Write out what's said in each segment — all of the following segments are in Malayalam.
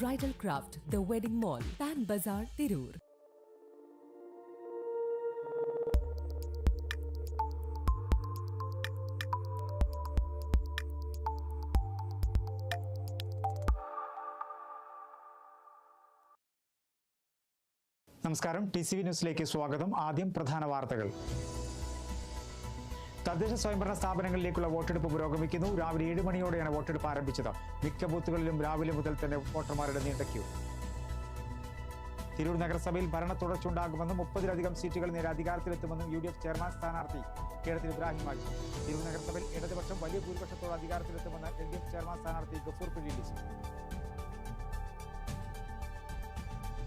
Bridal craft the wedding mall Pan Bazar Tirur നമസ്കാരം. ടി സി വി ന്യൂസിലേക്ക് സ്വാഗതം. ആദ്യം പ്രധാന വാർത്തകൾ. തദ്ദേശ സ്വയംഭരണ സ്ഥാപനങ്ങളിലേക്കുള്ള വോട്ടെടുപ്പ് പുരോഗമിക്കുന്നു. രാവിലെ ഏഴ് മണിയോടെയാണ് വോട്ടെടുപ്പ് ആരംഭിച്ചത്. മിക്ക ബൂത്തുകളിലും രാവിലെ മുതൽ തന്നെ വോട്ടർമാരുടെ നീണ്ട ക്യൂ. തിരൂർ നഗരസഭയിൽ ഭരണ തുടർച്ചയുണ്ടാകുമെന്നും മുപ്പതിലധികം സീറ്റുകൾ നേരെ അധികാരത്തിലെത്തുമെന്നും യു ഡി എഫ് ചെയർമാൻ സ്ഥാനാർത്ഥി കേരളത്തിൽ ഇബ്രാഹിം മാജി തിരൂർ നഗരസഭയിൽ ഇടതുപക്ഷം വലിയ ഭൂരിപക്ഷത്തോടെ അധികാരത്തിലെത്തുമെന്ന് എൽ ഡി എഫ് ചെയർമാൻ സ്ഥാനാർത്ഥി ഗഫൂർ പിടിയിലിച്ചു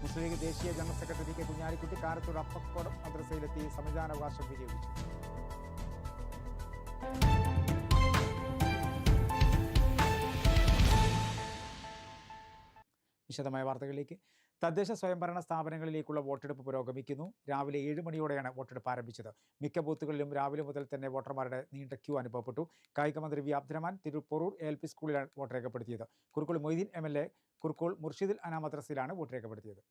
മുസ്ലിം ലീഗ് ദേശീയ general secretary K Kunhalikutty Karathur അപ്പക്കോടം മദ്രസയിലെത്തി സമ്മതിദാനാവകാശം വിനിയോഗിച്ചു. വിശദമായ വാർത്തകളിലേക്ക്. തദ്ദേശ സ്വയംഭരണ സ്ഥാപനങ്ങളിലേക്കുള്ള വോട്ടെടുപ്പ് പുരോഗമിക്കുന്നു. രാവിലെ ഏഴ് മണിയോടെയാണ് വോട്ടെടുപ്പ് ആരംഭിച്ചത്. മിക്ക ബൂത്തുകളിലും രാവിലെ മുതൽ തന്നെ വോട്ടർമാരുടെ നീണ്ട ക്യൂ അനുഭവപ്പെട്ടു. കായിക മന്ത്രി വി അബ്ദുറഹ്മാൻ തിരുപ്പൂറൂർ എൽ പി സ്കൂളിലാണ് വോട്ട് രേഖപ്പെടുത്തിയത്. Kurukkol Moideen M L A Kurukkol Murshidul അന മദ്രസയിലാണ് വോട്ട് രേഖപ്പെടുത്തിയത്.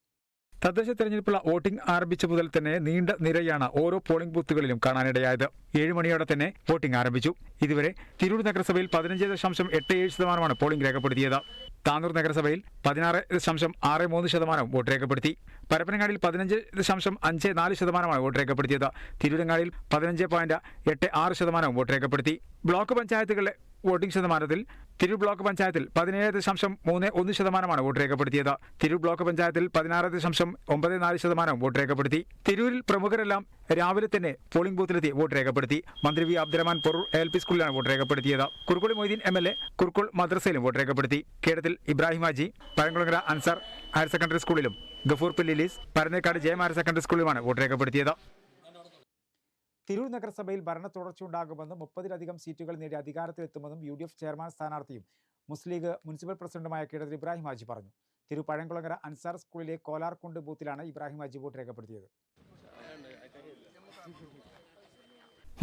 തദ്ദേശ തെരഞ്ഞെടുപ്പുള്ള വോട്ടിംഗ് ആരംഭിച്ച മുതൽ തന്നെ നീണ്ട നിരയാണ് ഓരോ പോളിംഗ് ബൂത്തുകളിലും കാണാനിടയായത്. ഏഴ് മണിയോടെ തന്നെ വോട്ടിംഗ് ആരംഭിച്ചു. ഇതുവരെ തിരൂർ നഗരസഭയിൽ പതിനഞ്ച് ദശാംശം എട്ട് ഏഴ് ശതമാനമാണ് പോളിംഗ് രേഖപ്പെടുത്തിയത്. താനൂർ നഗരസഭയിൽ പതിനാറ് ദശാംശം ആറ് മൂന്ന് ശതമാനം വോട്ട് രേഖപ്പെടുത്തി. പരപ്പനങ്ങാടിയിൽ പതിനഞ്ച് ദശാംശം അഞ്ച് നാല് ശതമാനമാണ് വോട്ട് രേഖപ്പെടുത്തിയത്. തിരൂരങ്ങാടിയിൽ പതിനഞ്ച് പോയിന്റ് എട്ട് ആറ് ശതമാനം വോട്ട് രേഖപ്പെടുത്തി. ബ്ലോക്ക് പഞ്ചായത്തുകളിലെ വോട്ടിംഗ് ശതമാനത്തിൽ തിരു ബ്ലോക്ക് പഞ്ചായത്തിൽ പതിനേഴ് ദശാംശം മൂന്ന് ഒന്ന് ശതമാനമാണ് വോട്ട് രേഖപ്പെടുത്തിയത്. തിരു ബ്ലോക്ക് പഞ്ചായത്തിൽ പതിനാറ് ദശാംശം ഒമ്പത് നാല് ശതമാനം വോട്ട് രേഖപ്പെടുത്തി. തിരൂരിൽ പ്രമുഖരെല്ലാം രാവിലെ തന്നെ പോളിംഗ് ബൂത്തിലെത്തി വോട്ട് രേഖപ്പെടുത്തി. മന്ത്രി V Abdurahiman Porur L P സ്കൂളിലാണ് വോട്ട് രേഖപ്പെടുത്തിയത്. Kurukkoli Moideen M L A Kurukkol മദ്രസയിലും vote രേഖപ്പെടുത്തി. കേരളത്തിൽ ഇബ്രാഹിം ഹാജി പഴങ്കുളങ്ങര അൻസാർ ഹയർ സെക്കൻഡറി സ്കൂളിലും ഗഫൂർ പില്ലിലീസ് പരന്നേക്കാട് ജയം ഹയർ സെക്കൻഡറി സ്കൂളിലുമാണ് വോട്ട് രേഖപ്പെടുത്തിയത്. തിരൂർ നഗരസഭയിൽ ഭരണ തുടർച്ചയുണ്ടാകുമെന്നും മുപ്പതിലധികം സീറ്റുകൾ നേടി അധികാരത്തിലെത്തുമെന്നും യു ഡി എഫ് ചെയർമാൻ സ്ഥാനാർത്ഥിയും മുസ്ലിം ലീഗ് മുനിസിപ്പൽ പ്രസിഡന്റുമായ കേരളത്തിൽ ഇബ്രാഹിം ഹാജി പറഞ്ഞു. തിരു പഴങ്കുളങ്ങര അൻസാർ സ്കൂളിലെ കോലാർകുണ്ട് ബൂത്തിലാണ് ഇബ്രാഹിം ഹാജി വോട്ട് രേഖപ്പെടുത്തിയത്.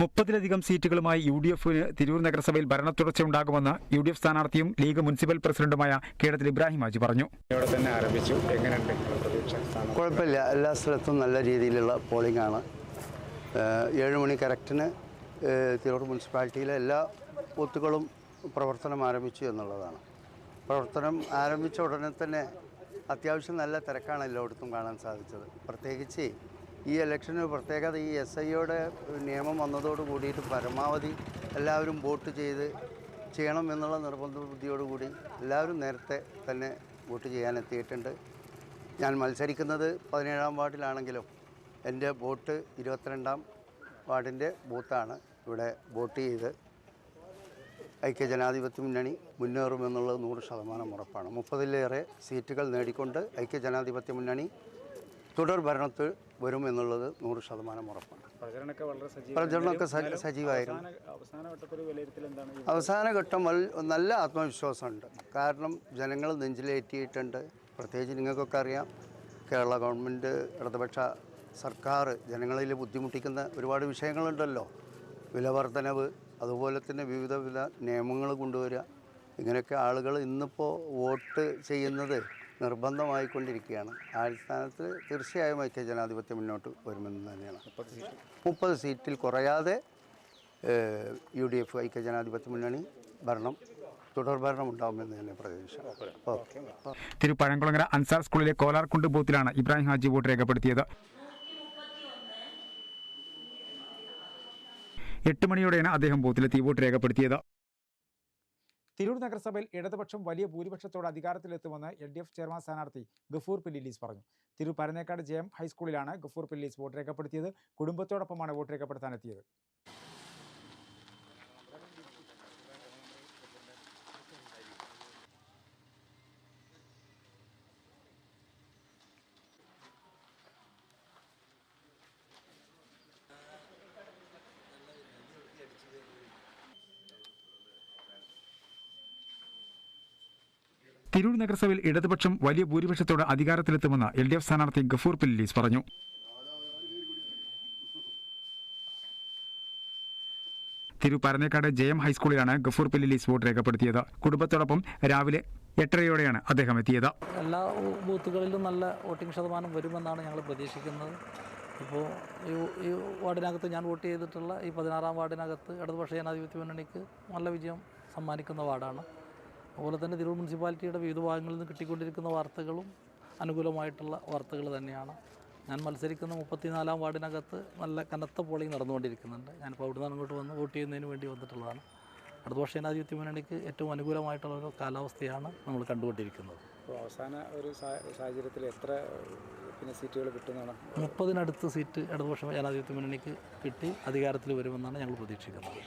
മുപ്പതിലധികം സീറ്റുകളുമായി യു ഡി എഫിന് തിരൂർ നഗരസഭയിൽ ഭരണ തുടർച്ചയുണ്ടാകുമെന്ന് യു ഡി എഫ് സ്ഥാനാർത്ഥിയും ലീഗ് മുനിസിപ്പൽ പ്രസിഡന്റുമായ കേരളത്തിൽ ഇബ്രാഹിം ഹാജി പറഞ്ഞു. തന്നെ ആരംഭിച്ചു. എങ്ങനെയുണ്ട് കുഴപ്പമില്ല. എല്ലാ സ്ഥലത്തും നല്ല രീതിയിലുള്ള പോളിംഗ് ആണ്. ഏഴ് മണി കറക്റ്റിന് തിരൂർ മുനിസിപ്പാലിറ്റിയിലെ എല്ലാ ഒത്തുകളും പ്രവർത്തനം ആരംഭിച്ചു എന്നുള്ളതാണ്. പ്രവർത്തനം ആരംഭിച്ച ഉടനെ തന്നെ അത്യാവശ്യം നല്ല തിരക്കാണ് എല്ലായിടത്തും കാണാൻ സാധിച്ചത്. പ്രത്യേകിച്ച് ഈ ഇലക്ഷന് പ്രത്യേകത ഈ എസ് ഐയുടെ നിയമം വന്നതോട് കൂടിയിട്ട് പരമാവധി എല്ലാവരും വോട്ട് ചെയ്ത് ചെയ്യണം എന്നുള്ള നിർബന്ധ ബുദ്ധിയോടുകൂടി എല്ലാവരും നേരത്തെ തന്നെ വോട്ട് ചെയ്യാനെത്തിയിട്ടുണ്ട്. ഞാൻ മത്സരിക്കുന്നത് പതിനേഴാം വാർഡിലാണെങ്കിലും എന്റെ വോട്ട് ഇരുപത്തിരണ്ടാം വാർഡിന്റെ ബൂത്താണ് ഇവിടെ വോട്ട് ചെയ്ത് ഐക്യ ജനാധിപത്യ മുന്നണി മുന്നേറുമെന്നുള്ളത് നൂറ് ശതമാനം ഉറപ്പാണ്. മുപ്പതിലേറെ സീറ്റുകൾ നേടിക്കൊണ്ട് ഐക്യ ജനാധിപത്യ മുന്നണി തുടർ ഭരണത്തിൽ വരും എന്നുള്ളത് നൂറ് ശതമാനം ഉറപ്പാണ്. പ്രചരണമൊക്കെ സജീവമായിരുന്നു. അവസാനഘട്ടം നല്ല ആത്മവിശ്വാസമുണ്ട്. കാരണം ജനങ്ങൾ നെഞ്ചിലേറ്റിയിട്ടുണ്ട്. പ്രത്യേകിച്ച് നിങ്ങൾക്കൊക്കെ അറിയാം കേരള ഗവൺമെന്റ് ഇടതുപക്ഷ സർക്കാർ ജനങ്ങളിൽ ബുദ്ധിമുട്ടിക്കുന്ന ഒരുപാട് വിഷയങ്ങളുണ്ടല്ലോ. വില വർധനവ് അതുപോലെ തന്നെ വിവിധ വില നിയമങ്ങൾ കൊണ്ടുവരിക. ഇങ്ങനെയൊക്കെ ആളുകൾ ഇന്നിപ്പോൾ വോട്ട് ചെയ്യുന്നത് നിർബന്ധമായിക്കൊണ്ടിരിക്കുകയാണ്. ആ അടിസ്ഥാനത്തിൽ തീർച്ചയായും ഐക്യ ജനാധിപത്യം മുന്നോട്ട് വരുമെന്ന് തന്നെയാണ്. മുപ്പത് സീറ്റിൽ കുറയാതെ യു ഡി എഫ് ഐക്യ ജനാധിപത്യ മുന്നണി ഭരണം തുടർ ഭരണം ഉണ്ടാകുമെന്ന് തന്നെ പ്രതീക്ഷ. തിരുപ്പഴംകുളങ്ങര അൻസാർ സ്കൂളിലെ കോലാർകുണ്ട് ബൂത്തിലാണ് ഇബ്രാഹിം ഹാജി വോട്ട് രേഖപ്പെടുത്തിയത്. എട്ട് മണിയോടെയാണ് അദ്ദേഹം ബൂത്തിലെത്തി വോട്ട് രേഖപ്പെടുത്തിയത്. തിരൂർ നഗരസഭയിൽ ഇടതുപക്ഷം വലിയ ഭൂരിപക്ഷത്തോടെ അധികാരത്തിലെത്തുമെന്ന് എൽ ഡി എഫ് ചെയർമാൻ സ്ഥാനാർത്ഥി ഗഫൂർ പില്ലിലീസ് പറഞ്ഞു. തിരൂർ പരന്നേക്കാട് ജെ എം ഹൈസ്കൂളിലാണ് ഗഫൂർ പില്ലിലീസ് വോട്ട് രേഖപ്പെടുത്തിയത്. കുടുംബത്തോടൊപ്പമാണ് വോട്ട് രേഖപ്പെടുത്താനെത്തിയത്. തിരൂർ നഗരസഭയിൽ ഇടതുപക്ഷം വലിയ ഭൂരിപക്ഷത്തോടെ അധികാരത്തിലെത്തുമെന്ന് എൽ ഡി എഫ് സ്ഥാനാർത്ഥി ഗഫൂർ പില്ലീസ് പറഞ്ഞു. തിരൂർ പരനേക്കാട് ജെ എം ഹൈസ്കൂളിലാണ് ഗഫൂർ പില്ലിലീസ് വോട്ട് രേഖപ്പെടുത്തിയത്. കുടുംബത്തോടൊപ്പം രാവിലെ എട്ടരയോടെയാണ് അദ്ദേഹം എത്തിയത്. എല്ലാ ബൂത്തുകളിലും നല്ല വോട്ടിംഗ് ശതമാനം വരുമെന്നാണ് ഞങ്ങൾ പ്രതീക്ഷിക്കുന്നത്. ഇപ്പോൾ ഈ ഈ വാർഡിനകത്ത് ഞാൻ വോട്ട് ചെയ്തിട്ടുള്ള ഈ പതിനാറാം വാർഡിനകത്ത് ഇടതുപക്ഷ ജനാധിപത്യ മുന്നണിക്ക് നല്ല വിജയം സമ്മാനിക്കുന്ന വാർഡാണ്. അതുപോലെ തന്നെ തിരൂർ മുനിസിപ്പാലിറ്റിയുടെ വിവിധ ഭാഗങ്ങളിൽ നിന്ന് കിട്ടിക്കൊണ്ടിരിക്കുന്ന വാർത്തകളും അനുകൂലമായിട്ടുള്ള വാർത്തകൾ തന്നെയാണ്. ഞാൻ മത്സരിക്കുന്ന മുപ്പത്തിനാലാം വാർഡിനകത്ത് നല്ല കനത്ത പോളിംഗ് നടന്നുകൊണ്ടിരിക്കുന്നുണ്ട്. ഞാനിപ്പോൾ അവിടെ നിന്ന് അങ്ങോട്ട് വന്ന് വോട്ട് ചെയ്യുന്നതിന് വേണ്ടി വന്നിട്ടുള്ളതാണ്. അടുത്ത വർഷം ജനാധിപത്യ മുന്നണിക്ക് ഏറ്റവും അനുകൂലമായിട്ടുള്ള ഒരു കാലാവസ്ഥയാണ് നമ്മൾ കണ്ടുകൊണ്ടിരിക്കുന്നത്. അവസാന ഒരു സാഹചര്യത്തിൽ എത്ര പിന്നെ സീറ്റുകൾ കിട്ടുന്നതാണ്? മുപ്പതിനടുത്ത് സീറ്റ് ഇടതുപക്ഷ ജനാധിപത്യ മുന്നണിക്ക് കിട്ടി അധികാരത്തിൽ വരുമെന്നാണ് ഞങ്ങൾ പ്രതീക്ഷിക്കുന്നത്.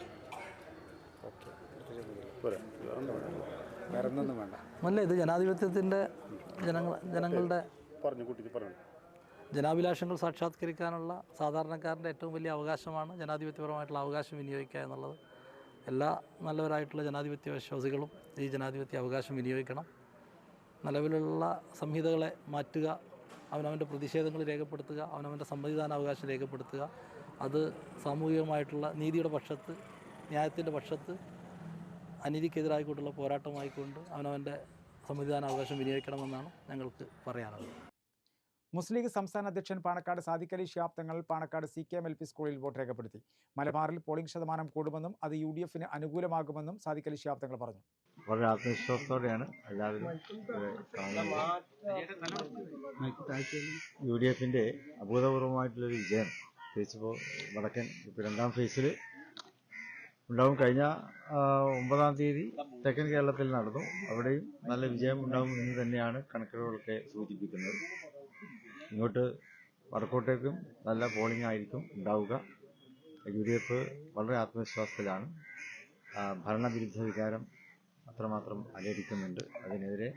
വേറെ ഒന്നും വേണ്ട. അല്ല ഇത് ജനാധിപത്യത്തിന്റെ ജനങ്ങൾ ജനങ്ങളുടെ പറഞ്ഞു കുട്ടിക്ക് പറഞ്ഞു. ജനാഭിലാഷങ്ങൾ സാക്ഷാത്കരിക്കാനുള്ള സാധാരണക്കാരന്റെ ഏറ്റവും വലിയ അവകാശമാണ് ജനാധിപത്യപരമായിട്ടുള്ള അവകാശം വിനിയോഗിക്കുക എന്നുള്ളത്. എല്ലാ നല്ലവരായിട്ടുള്ള ജനാധിപത്യ വിശ്വാസികളും ഈ ജനാധിപത്യ അവകാശം വിനിയോഗിക്കണം. നിലവിലുള്ള സംഹിതകളെ മാറ്റുക അവനവന്റെ പ്രതിഷേധങ്ങൾ രേഖപ്പെടുത്തുക അവനവന്റെ സമ്മതിദാന അവകാശം രേഖപ്പെടുത്തുക. അത് സാമൂഹികമായിട്ടുള്ള നീതിയുടെ പക്ഷത്ത് ന്യായത്തിന്റെ പക്ഷത്ത് അനീതിക്കെതിരായിക്കൊണ്ടുള്ള പോരാട്ടമായിക്കൊണ്ട് അവനവന്റെ സമ്മതിദാന അവകാശം വിനിയോഗിക്കണമെന്നാണ് ഞങ്ങൾക്ക് പറയാനുള്ളത്. മുസ്ലിം ലീഗ് സംസ്ഥാന അധ്യക്ഷൻ Panakkad Sadiq Ali Shihab Thangal Panakkad C K M L P സ്കൂളിൽ വോട്ട് രേഖപ്പെടുത്തി. മലബാറിൽ പോളിംഗ് ശതമാനം കൂടുമെന്നും അത് യു ഡി എഫിന് അനുകൂലമാകുമെന്നും സാദിഖ് അലി ഷിഹാബ് തങ്ങൾ പറഞ്ഞു. വളരെ ആത്മവിശ്വാസത്തോടെയാണ് എല്ലാവരും യു ഡി എഫിന്റെ അഭൂതപൂർവമായിട്ടുള്ളൊരു വിജയം. പ്രത്യേകിച്ചിപ്പോൾ വടക്കൻ ഇപ്പോൾ രണ്ടാം ഫേസിൽ ഉണ്ടാവും. കഴിഞ്ഞ ഒമ്പതാം തീയതി തെക്കൻ കേരളത്തിൽ നടന്നു. അവിടെയും നല്ല വിജയം ഉണ്ടാവും എന്ന് തന്നെയാണ് കണക്കുകളൊക്കെ സൂചിപ്പിക്കുന്നത്. ഇങ്ങോട്ട് വടക്കോട്ടേക്കും നല്ല പോളിംഗ് ആയിരിക്കും ഉണ്ടാവുക. യു ഡി എഫ് വളരെ ആത്മവിശ്വാസത്തിലാണ്. ഭരണവിരുദ്ധ വികാരം അത്രമാത്രം അലരിക്കുന്നുണ്ട്. അതിനെതിരെ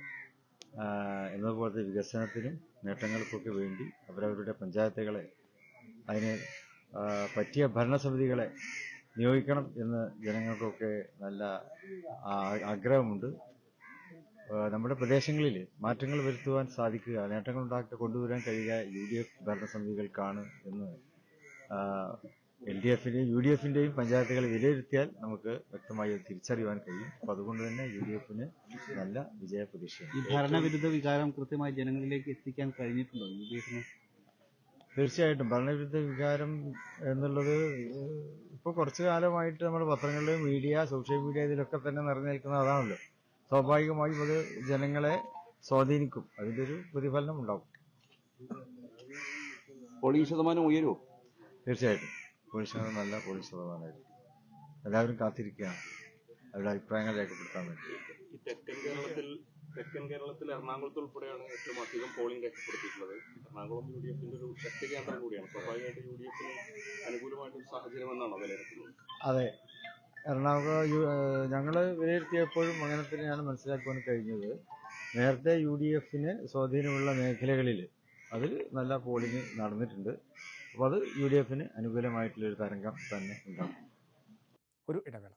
എന്നതുപോലത്തെ വികസനത്തിനും നേട്ടങ്ങൾക്കൊക്കെ വേണ്ടി അവരവരുടെ പഞ്ചായത്തുകളെ അതിന് പറ്റിയ ഭരണസമിതികളെ നിയോഗിക്കണം എന്ന് ജനങ്ങൾക്കൊക്കെ നല്ല ആഗ്രഹമുണ്ട്. നമ്മുടെ പ്രദേശങ്ങളിൽ മാറ്റങ്ങൾ വരുത്തുവാൻ സാധിക്കുക നേട്ടങ്ങൾ ഉണ്ടാക്കി കൊണ്ടുവരാൻ കഴിയുക യു ഡി എഫ് ഭരണസമിതികൾക്കാണ് എന്ന് എൽ ഡി എഫിന്റെയും യു ഡി എഫിന്റെയും പഞ്ചായത്തുകളെ വിലയിരുത്തിയാൽ നമുക്ക് വ്യക്തമായി തിരിച്ചറിയുവാൻ കഴിയും. അപ്പൊ അതുകൊണ്ട് തന്നെ യു ഡി എഫിന് നല്ല വിജയ ഈ ഭരണവിരുദ്ധ വികാരം കൃത്യമായി ജനങ്ങളിലേക്ക് എത്തിക്കാൻ കഴിഞ്ഞിട്ടുണ്ടോ യു ഡി എഫിന് തീർച്ചയായിട്ടും ഭരണവിരുദ്ധ വികാരം എന്നുള്ളത് ഇപ്പോൾ കുറച്ചു കാലമായിട്ട് നമ്മൾ പത്രങ്ങളിലും മീഡിയ സോഷ്യൽ മീഡിയ ഇതിലൊക്കെ തന്നെ നിറഞ്ഞു നിൽക്കുന്നത് അതാണല്ലോ. സ്വാഭാവികമായും അത് ജനങ്ങളെ സ്വാധീനിക്കും. അതിന്റെ ഒരു പ്രതിഫലനം ഉണ്ടാവും. പോളിംഗ് ശതമാനം ഉയരുമോ തീർച്ചയായിട്ടും. പോളിംഗ് ശതമാനം നല്ല പോളിംഗ് ശതമാനമായിരിക്കും. എല്ലാവരും കാത്തിരിക്കുകയാണ്. അവരുടെ അഭിപ്രായങ്ങൾ രേഖപ്പെടുത്താൻ വേണ്ടി. ഈ തെക്കൻ കേരളത്തിൽ തെക്കൻ കേരളത്തിൽ എറണാകുളത്ത് ഉൾപ്പെടെയാണ് ഏറ്റവും അധികം പോളിംഗ് രേഖപ്പെടുത്തിയിട്ടുള്ളത്. എറണാകുളം യു ഡി എഫിന്റെ ഒരു ശക്തി കേന്ദ്രം കൂടിയാണ്. സ്വാഭാവികമായിട്ട് യു ഡി എഫിന് അനുകൂലമായിട്ടൊരു സാഹചര്യം എന്നാണ് വിലയിരുത്തുന്നത്. അതെ. എറണാകുളം യു ഞങ്ങൾ വിലയിരുത്തിയപ്പോഴും അങ്ങനെ തന്നെയാണ് മനസ്സിലാക്കുവാൻ കഴിഞ്ഞത്. നേരത്തെ യു ഡി എഫിന് സ്വാധീനമുള്ള മേഖലകളിൽ അതിൽ നല്ല പോളിംഗ് നടന്നിട്ടുണ്ട്. അപ്പോൾ അത് യു ഡി എഫിന് അനുകൂലമായിട്ടുള്ളൊരു തരംഗം തന്നെ ഉണ്ടാകും. ഒരു ഇടവേള.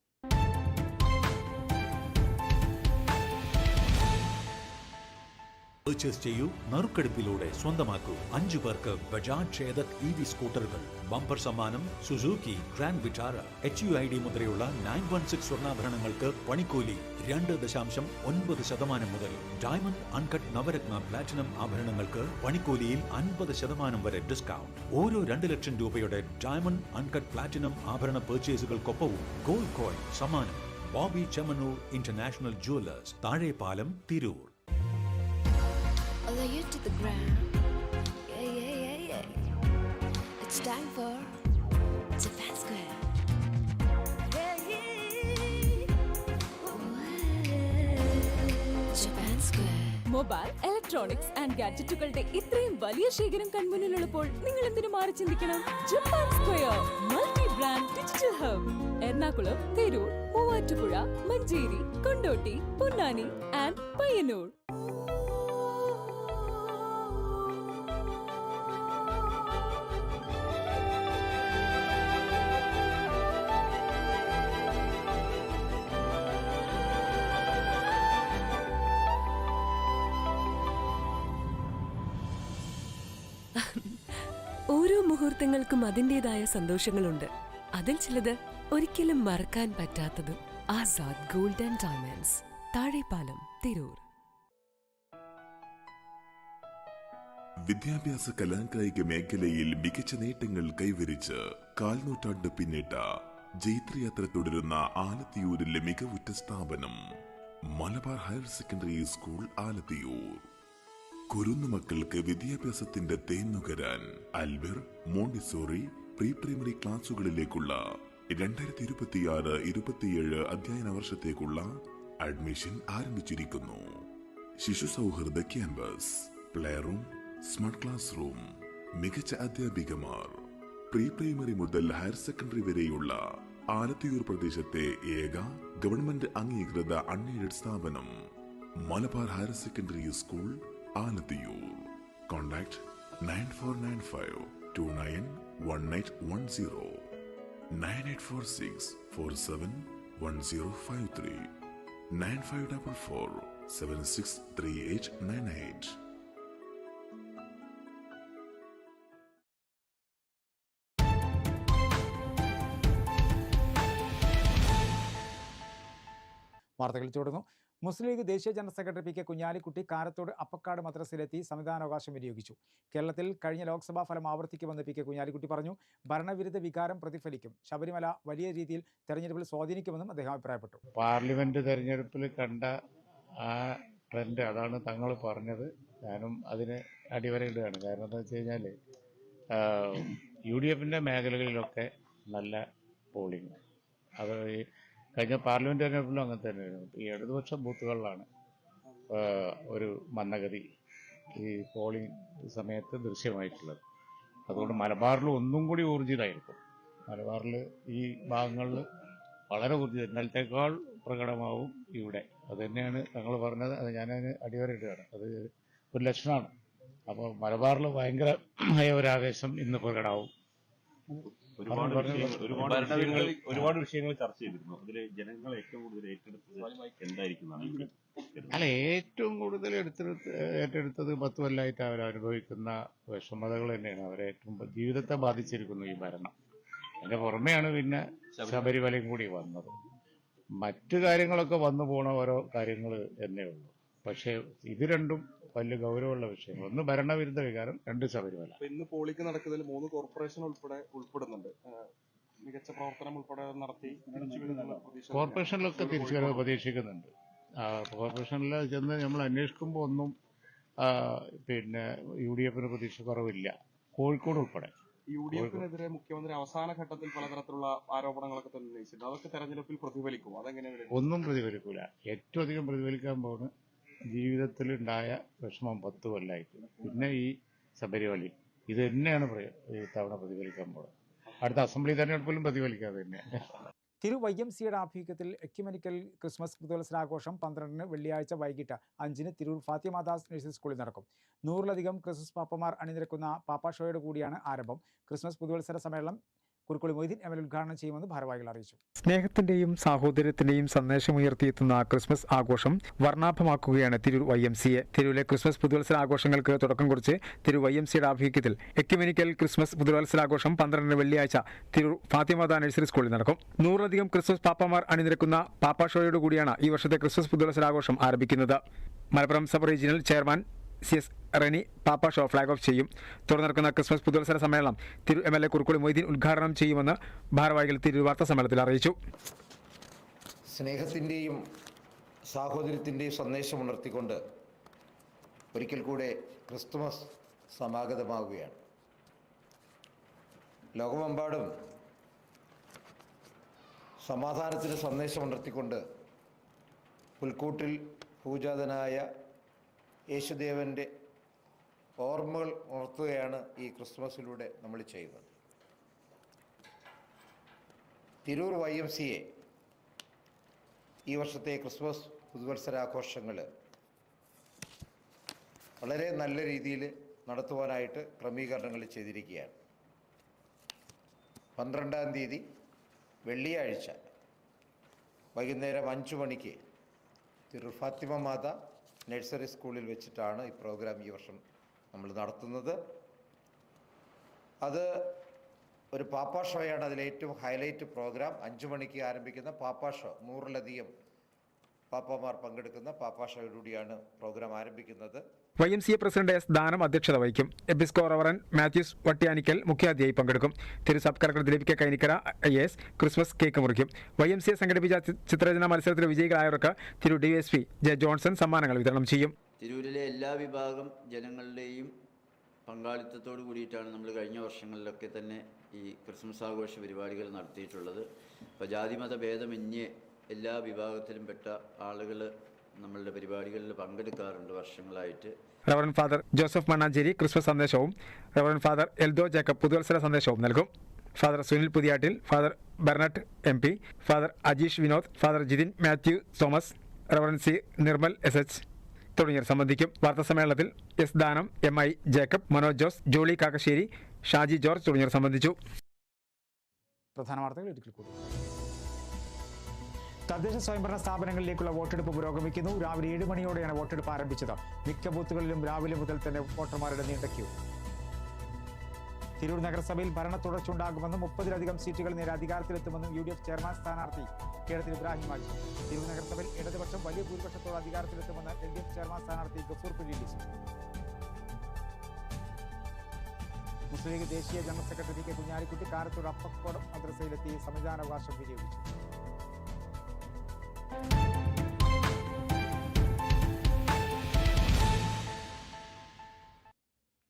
പർച്ചേസ് ചെയ്യൂ നറുക്കെടുപ്പിലൂടെ സ്വന്തമാക്കൂ. അഞ്ചു പേർക്ക് ബജാജ് ചേതക് ഇ വി സ്കൂട്ടറുകൾ ബമ്പർ സമ്മാനം Suzuki Grand Vitara H U I D മുദ്രയുള്ള nine one six സ്വർണാഭരണങ്ങൾക്ക് പണിക്കൂലി രണ്ട് ദശാംശം ഒൻപത് ശതമാനം മുതൽ ഡയമണ്ട് അൺകട്ട് നവരത്ന പ്ലാറ്റിനം ആഭരണങ്ങൾക്ക് പണിക്കൂലിയിൽ അൻപത് ശതമാനം വരെ ഡിസ്കൗണ്ട് ഓരോ രണ്ട് ലക്ഷം രൂപയുടെ ഡയമണ്ട് അൺകട്ട് പ്ലാറ്റിനം ആഭരണ പർച്ചേസുകൾക്കൊപ്പവും ഗോൾഡ് കോയിൻ സമ്മാനം. Boby Chemmanur International Jewellers Thazhepalam Tirur. To the ground. Yeah, yeah, yeah, yeah. It's time for Japan Square. Yeah, Square. Mobile electronics and ഗാഡ്ജറ്റുകളുടെ ഇത്രയും വലിയ ശേഖരം കൺമുന്നിലുള്ളപ്പോൾ നിങ്ങൾ എന്തിനു മാറി ചിന്തിക്കണം Japan Square multi brand digital hub Ernakulam Tirur Muvattupuzha Manjeri Kondotty Ponnani and Payyanur ഓരോ മുഹൂർത്തങ്ങൾക്കും അതിന്റെതായ സന്തോഷങ്ങളുണ്ട്. അതിൽ ചിലത് ഒരിക്കലും മറക്കാൻ പറ്റാത്തത്. Azad golden diamonds Thazhepalam Tirur. വിദ്യാഭ്യാസ കലാകായിക മേഖലയിൽ മികച്ച നേട്ടങ്ങൾ കൈവരിച്ച് കാൽനൂറ്റാണ്ട് പിന്നിട്ട ജൈത്രയാത്ര തുടരുന്ന ആലത്തിയൂരിലെ മികവുറ്റ സ്ഥാപനം Malabar higher secondary school Alathiyur. കുരുന്നു മക്കൾക്ക് വിദ്യാഭ്യാസത്തിന്റെ നുകരാൻ അൽബർ മോണ്ടിസോറി പ്രീ പ്രൈമറി ക്ലാസുകളിലേക്കുള്ള രണ്ടായിരത്തി ഇരുപത്തിയാറ് ഇരുപത്തിയേഴ് അധ്യയന വർഷത്തേക്കുള്ള അഡ്മിഷൻ ആരംഭിച്ചിരിക്കുന്നു. ശിശു സൗഹൃദ campus play room smart class room മികച്ച അധ്യാപികമാർ പ്രീ പ്രൈമറി മുതൽ ഹയർ സെക്കൻഡറി വരെയുള്ള ആലത്തിയൂർ പ്രദേശത്തെ ഏക ഗവൺമെന്റ് അംഗീകൃത അൺഎയ്ഡഡ് സ്ഥാപനം Malabar higher secondary school Alathiyur contact nine four nine five two nine one eight one zero nine eight four six four seven one zero five three nine five double four seven six three eight nine eight വാർത്തകൾ തുടർന്നു മുസ്ലിം ലീഗ് ദേശീയ general secretary P K Kunhalikutty കാരത്തോട് അപ്പക്കാട് മദ്രസയിലെത്തി സംവിധാനാവകാശം വിനിയോഗിച്ചു. കേരളത്തിൽ കഴിഞ്ഞ ലോക്സഭാ ഫലം ആവർത്തിക്കുമെന്ന് പി കെ കുഞ്ഞാലിക്കുട്ടി പറഞ്ഞു. ഭരണവിരുദ്ധ വികാരം പ്രതിഫലിക്കും. ശബരിമല വലിയ രീതിയിൽ തെരഞ്ഞെടുപ്പിൽ സ്വാധീനിക്കുമെന്നും അദ്ദേഹം അഭിപ്രായപ്പെട്ടു. പാർലമെന്റ് തെരഞ്ഞെടുപ്പിൽ കണ്ട ആ ട്രെൻഡ് അതാണ് തങ്ങൾ പറഞ്ഞത്. ഞാനും അതിന് അടിവരയിടുകയാണ്. കാരണം എന്താ വെച്ച് കഴിഞ്ഞാൽ യു ഡി എഫിന്റെ മേഖലകളിലൊക്കെ നല്ല പോളിംഗ്. അത് കഴിഞ്ഞ പാർലമെന്റ് തെരഞ്ഞെടുപ്പിലും അങ്ങനെ തന്നെയായിരുന്നു. ഈ ഇടതുപക്ഷ ബൂത്തുകളിലാണ് ഒരു മന്ദഗതി ഈ പോളിംഗ് സമയത്ത് ദൃശ്യമായിട്ടുള്ളത്. അതുകൊണ്ട് മലബാറിൽ ഒന്നും കൂടി ഊർജിതമായിരിക്കും. മലബാറിൽ ഈ ഭാഗങ്ങളിൽ വളരെ ഊർജിത. ഇന്നലത്തേക്കാൾ പ്രകടമാവും ഇവിടെ. അത് തന്നെയാണ് ഞങ്ങൾ പറഞ്ഞത്. അത് ഞാനതിന് അടിവരയിടുകയാണ്. അത് ഒരു ലക്ഷണമാണ്. അപ്പോൾ മലബാറിൽ ഭയങ്കരമായ ഒരു ആവേശം ഇന്ന് പ്രകടമാവും. ഒരുപാട് വിഷയങ്ങൾ ഒരുപാട് വിഷയങ്ങൾ ഒരുപാട് വിഷയങ്ങൾ ചർച്ച ചെയ്തിരുന്നു. അതിൽ ജനങ്ങൾ ഏറ്റവും കൂടുതൽ ഏറ്റെടുത്തത് എന്തായിരിക്കും അല്ല ഏറ്റവും കൂടുതൽ എടുത്തെടുത്ത് ഏറ്റെടുത്തത് പത്ത് കൊല്ലമായിട്ട് അവർ അനുഭവിക്കുന്ന വിഷമതകൾ തന്നെയാണ്. അവരെ ഏറ്റവും ജീവിതത്തെ ബാധിച്ചിരിക്കുന്നു ഈ ഭരണം. അതിന്റെ പുറമെയാണ് പിന്നെ ശബരിമലയും കൂടി വന്നത്. മറ്റു കാര്യങ്ങളൊക്കെ വന്നു പോണ ഓരോ കാര്യങ്ങൾ എന്നേ ഉള്ളൂ പക്ഷേ ഇത് രണ്ടും വലിയ ഗൗരവമുള്ള വിഷയം ഒന്ന് ഭരണവിരുദ്ധ വികാരം രണ്ട് ശബരിമല. ഇന്ന് പോളിക്ക് നടക്കുന്നതിൽ മൂന്ന് കോർപ്പറേഷൻ ഉൾപ്പെടെ ഉൾപ്പെടുന്നുണ്ട്. മികച്ച പ്രവർത്തനം ഉൾപ്പെടെ നടത്തി കോർപ്പറേഷനിലൊക്കെ തിരിച്ചുവരവ് പ്രതീക്ഷിക്കുന്നുണ്ട്. കോർപ്പറേഷനിൽ ചെന്ന് നമ്മൾ അന്വേഷിക്കുമ്പോൾ ഒന്നും പിന്നെ യു ഡി എഫിന് പ്രതീക്ഷ കുറവില്ല. കോഴിക്കോട് ഉൾപ്പെടെ. യു ഡി എഫിനെതിരെ മുഖ്യമന്ത്രി അവസാന ഘട്ടത്തിൽ പലതരത്തിലുള്ള ആരോപണങ്ങളൊക്കെ തന്നെ ഉന്നയിച്ചിട്ടുണ്ട്. അതൊക്കെ തെരഞ്ഞെടുപ്പിൽ പ്രതിഫലിക്കും അതെങ്ങനെയാണ് ഒന്നും പ്രതിഫലിക്കൂല. ഏറ്റവും അധികം പ്രതിഫലിക്കാൻ പോകുന്ന ജീവിതത്തിലുണ്ടായ വിഷമം പത്ത് കൊല്ലായിട്ട്. പിന്നെ ഈ ശബരിമലയും ഇത് തന്നെയാണ് ഇത്തവണ പ്രതിഫലിക്കാൻ പോകുന്നത് അടുത്ത അസംബ്ലി തെരഞ്ഞെടുപ്പിലും പ്രതിഫലിക്കാതെ തന്നെ. തിരു വൈ എം സിയുടെ ആഭിമുഖ്യത്തിൽ എക്യുമെനിക്കൽ ക്രിസ്മസ് പുതുവത്സരാഘോഷം പന്ത്രണ്ടിന് വെള്ളിയാഴ്ച വൈകിട്ട് അഞ്ചിന് തിരൂർ ഫാത്തിമാദാസ് നഴ്സിംഗ് സ്കൂളിൽ നടക്കും. നൂറിലധികം ക്രിസ്മസ് പാപ്പമാർ അണിനിരക്കുന്ന പാപ്പ ഷോയോട് കൂടിയാണ് ആരംഭം. ക്രിസ്മസ് പുതുവത്സര സമ്മേളനം കുറുക്കുളി മൊയ്തീൻ എം എൽ ഉദ്ഘാടനം ചെയ്യുമെന്ന് ഭാരവാഹികൾ അറിയിച്ചു. സ്നേഹത്തിന്റെയും സാഹോദര്യത്തിന്റെയും സന്ദേശം സന്ദേശമുയർത്തിയെത്തുന്ന ക്രിസ്മസ് ആഘോഷം വർണാഭമാക്കുകയാണ് തിരൂർ വൈ എം സിയെ തിരൂരിലെ ക്രിസ്മസ് പുതുവത്സര ആഘോഷങ്ങൾക്ക് തുടക്കം കുറിച്ച് തിരു വൈ എം സിയുടെ ആഭിമുഖ്യത്തിൽ എക്യുമെനിക്കൽ ക്രിസ്മസ് പുതുവത്സരാഘോഷം പന്ത്രണ്ടിന് വെള്ളിയാഴ്ച തിരൂർ ഫാത്തിമത നഴ്സറി സ്കൂളിൽ നടക്കും. നൂറിലധികം ക്രിസ്മസ് പാപ്പമാർ അണിനിരക്കുന്ന പാപ്പ ഷോയോട് കൂടിയാണ് ഈ വർഷത്തെ ക്രിസ്മസ് പുതുവത്സരാഘോഷം ആരംഭിക്കുന്നത്. Malappuram sub regional chairman C S Reni പാപ്പ ഷോ ഫ്ലാഗ് ഓഫ് ചെയ്യും. തുടർന്ന് നടക്കുന്ന ക്രിസ്മസ് പുതുവത്സര സമ്മേളനം തിരു M L A Kurukkoli Moideen ഉദ്ഘാടനം ചെയ്യുമെന്ന് ഭാരവാഹികൾ തിരു വാർത്താ സമ്മേളനത്തിൽ അറിയിച്ചു. സ്നേഹത്തിന്റെയും സാഹോദര്യത്തിന്റെയും സന്ദേശം ഉണർത്തിക്കൊണ്ട് ഒരിക്കൽ കൂടെ ക്രിസ്തുമസ് സമാഗതമാവുകയാണ്. ലോകമെമ്പാടും സമാധാനത്തിന് സന്ദേശം ഉണർത്തിക്കൊണ്ട് പുൽക്കൂട്ടിൽ പൂജാതനായ യേശുദേവന്റെ ഓർമ്മകൾ ഉണർത്തുകയാണ് ഈ ക്രിസ്മസിലൂടെ നമ്മൾ ചെയ്യുന്നത്. Tirur Y M C A ഈ വർഷത്തെ ക്രിസ്മസ് പുതുവത്സരാഘോഷങ്ങൾ വളരെ നല്ല രീതിയിൽ നടത്തുവാനായിട്ട് ക്രമീകരണങ്ങൾ ചെയ്തിരിക്കുകയാണ്. പന്ത്രണ്ടാം തീയതി വെള്ളിയാഴ്ച വൈകുന്നേരം അഞ്ച് മണിക്ക് തിരു ഫാത്തിമ മാത നഴ്സറി സ്കൂളിൽ വെച്ചിട്ടാണ് ഈ പ്രോഗ്രാം ഈ വർഷം നമ്മൾ നടത്തുന്നത്. അത് ഒരു പാപ്പാ ഷോയാണ് അതിലെ ഏറ്റവും ഹൈലൈറ്റ് പ്രോഗ്രാം. അഞ്ചു മണിക്ക് ആരംഭിക്കുന്ന പാപ്പാ ഷോ നൂറിലധികം പാപ്പാമാർ പങ്കെടുക്കുന്ന പാപ്പാഷയോടുകൂടിയാണ് പ്രോഗ്രാം ആരംഭിക്കുന്നത്. Y M C A president S Danam അധ്യക്ഷത വഹിക്കും. എബിസ്കോ റവറൻ മാത്യൂസ് വട്ടിയാനിക്കൽ മുഖ്യാതിഥിയായി പങ്കെടുക്കും. Thiru sub collector Dileep K Kainikkara I S Christmas cake മുറിക്കും. വൈ എം സി എ സംഘടിപ്പിച്ച ചിത്രരചന മത്സരത്തിലെ വിജയികളായവർക്ക് Thiru D S P J Johnson സമ്മാനങ്ങൾ വിതരണം ചെയ്യും. തിരൂരിലെ എല്ലാ വിഭാഗം ജനങ്ങളുടെയും പങ്കാളിത്തത്തോട് കൂടിയിട്ടാണ് നമ്മൾ കഴിഞ്ഞ വർഷങ്ങളിലൊക്കെ തന്നെ ഈ ക്രിസ്മസ് ആഘോഷ പരിപാടികൾ നടത്തിയിട്ടുള്ളത്. അപ്പോൾ ജാതിമത ഭേദമന്യേ എല്ലാ വിഭാഗത്തിലും പെട്ട ആളുകൾ നമ്മളുടെ പരിപാടികളിൽ പങ്കെടുക്കാറുണ്ട് വർഷങ്ങളായിട്ട്. Reverend father Joseph Mannancheri Christmas സന്ദേശവും റവറൻ ഫാദർ എൽദോ ജേക്കബ് പുതുവത്സര സന്ദേശവും നൽകും. Father Sunil Puthiyattil father Bernet M P father Ajeesh Vinod father Jithin Mathew Thomas reverend C Nirmal S H തുടങ്ങിയവർ സംബന്ധിക്കും. വാർത്താ സമ്മേളനത്തിൽ S Danam M I Jacob Manoj Jose Jolly Kakkassery Shaji George തുടങ്ങിയവർ സംബന്ധിച്ചു. പ്രധാന വാർത്തകൾ ഒരിക്കൽ കൂടി. തദ്ദേശ സ്വയംഭരണ സ്ഥാപനങ്ങളിലേക്കുള്ള വോട്ടെടുപ്പ് പുരോഗമിക്കുന്നു. രാവിലെ ഏഴ് മണിയോടെയാണ് വോട്ടെടുപ്പ് ആരംഭിച്ചത്. മിക്ക ബൂത്തുകളിലും രാവിലെ മുതൽ തന്നെ വോട്ടർമാരുടെ നീണ്ട ക്യൂ. തിരൂർ നഗരസഭയിൽ ഭരണ തുടർച്ചുണ്ടാകുമെന്നും മുപ്പതിലധികം സീറ്റുകൾ നേരെ അധികാരത്തിലെത്തുമെന്നും യു ഡി എഫ് ചെയർമാൻ സ്ഥാനാർത്ഥി കേരളത്തിൽ ഇബ്രാഹിം മാജി തിരൂർ നഗരസഭയിൽ ഇടതുപക്ഷം വലിയ ഭൂരിപക്ഷത്തോടെ അധികാരത്തിലെത്തുമെന്ന് എൽ ഡി എഫ് ചെയർമാൻ സ്ഥാനാർത്ഥി ഗഫൂർ പില്ലിലിച്ചു മുസ്ലിം ലീഗ് ദേശീയ general secretary K Kunhalikutty Karathur അപ്പക്കോടം മദ്രസയിലെത്തി സമ്മതിദാനാവകാശം വിനിയോഗിച്ചു.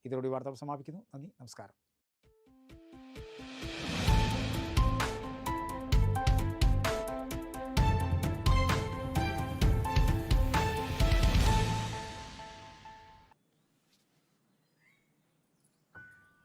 ഇതോടെ ഈ വാർത്ത സമാപിക്കുന്നു. നന്ദി. നമസ്കാരം.